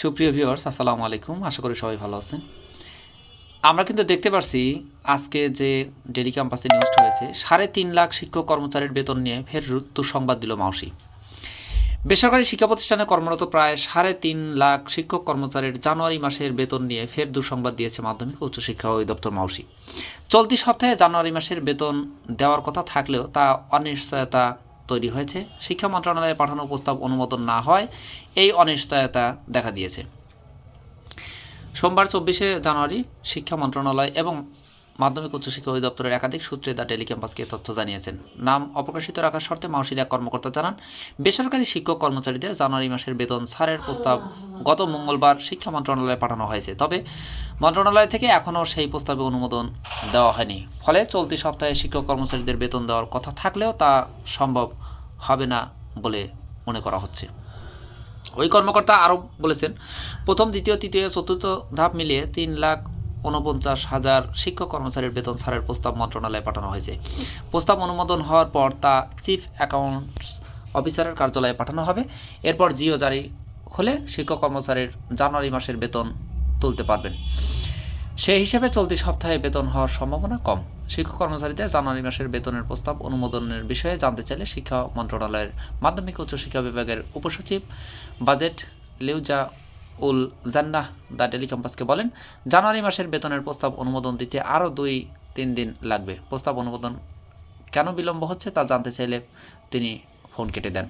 সুপ্রিয় ভিউয়ার্স আসসালামু আলাইকুম। আশা করি সবাই ভালো আছেন। আমরা কিন্তু দেখতে পারছি আজকে যে ডেলি ক্যাম্পাসে নিউজটা হয়েছে সাড়ে তিন লাখ শিক্ষক কর্মচারীর বেতন নিয়ে ফের দুঃসংবাদ দিল মাউসি। বেসরকারি শিক্ষা প্রতিষ্ঠানে কর্মরত প্রায় সাড়ে তিন লাখ শিক্ষক কর্মচারীর জানুয়ারি মাসের বেতন নিয়ে ফের দুঃসংবাদ দিয়েছে মাধ্যমিক উচ্চশিক্ষা অধিদপ্তর মাউসি। চলতি সপ্তাহে জানুয়ারি মাসের বেতন দেওয়ার কথা থাকলেও তা অনিশ্চয়তা তৈরি হয়েছে। শিক্ষা মন্ত্রণালয়ে পাঠানো প্রস্তাব অনুমোদন না হয়, এই অনিশ্চয়তা দেখা দিয়েছে। সোমবার চব্বিশে জানুয়ারি শিক্ষা মন্ত্রণালয় এবং মাধ্যমিক উচ্চশিক্ষা অধিদপ্তরের একাধিক সূত্রে দ্য টেলি ক্যাম্পাসকে তথ্য জানিয়েছেন। নাম অপ্রকাশিত রাখার শর্তে মাউসির এক কর্মকর্তা জানান, বেসরকারি শিক্ষক কর্মচারীদের জানুয়ারি মাসের বেতন ছাড়ের প্রস্তাব গত মঙ্গলবার শিক্ষা মন্ত্রণালয়ে পাঠানো হয়েছে। তবে মন্ত্রণালয় থেকে এখনও সেই প্রস্তাবে অনুমোদন দেওয়া হয়নি। ফলে চলতি সপ্তাহে শিক্ষক কর্মচারীদের বেতন দেওয়ার কথা থাকলেও তা সম্ভব হবে না বলে মনে করা হচ্ছে। ওই কর্মকর্তা আরও বলেছেন, প্রথম, দ্বিতীয়, তৃতীয়, চতুর্থ ধাপ মিলিয়ে তিন লাখ উনপঞ্চাশ হাজার শিক্ষক কর্মচারীর বেতন ছাড়ের প্রস্তাব মন্ত্রণালয়ে পাঠানো হয়েছে। প্রস্তাব অনুমোদন হওয়ার পর তা চিফ অ্যাকাউন্টস অফিসারের কার্যালয়ে পাঠানো হবে। এরপর জিও জারি হলে শিক্ষক কর্মচারীর জানুয়ারি মাসের বেতন তুলতে পারবেন। সেই হিসেবে চলতি সপ্তাহে বেতন হওয়ার সম্ভাবনা কম। শিক্ষক কর্মচারীদের জানুয়ারি মাসের বেতনের প্রস্তাব অনুমোদনের বিষয়ে জানতে চাইলে শিক্ষা মন্ত্রণালয়ের মাধ্যমিক উচ্চশিক্ষা বিভাগের উপসচিব budget লিউজা ul Jannah the tele ক্যাম্পাসকে বলেন, জানুয়ারি মাসের বেতনের প্রস্তাব অনুমোদন দিতে আরও দুই, তিন দিন লাগবে। প্রস্তাব অনুমোদন কেন বিলম্ব হচ্ছে তা জানতে চাইলে তিনি ফোন কেটে দেন।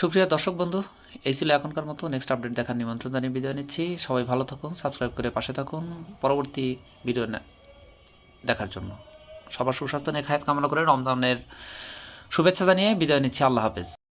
সুপ্রিয় দর্শক বন্ধু, এই ছিল এখনকার মতো। নেক্সট আপডেট দেখার নিমন্ত্রণ জানিয়ে বিদায় নিচ্ছি। সবাই ভালো থাকুন সাবস্ক্রাইব করে পাশে থাকুন। পরবর্তী ভিডিও দেখার জন্য। সবার সুস্বাস্থ্য নিয়ে খায়াত কামনা করে রমজানের শুভেচ্ছা জানিয়ে বিদায় নিচ্ছি। আল্লাহ হাফেজ।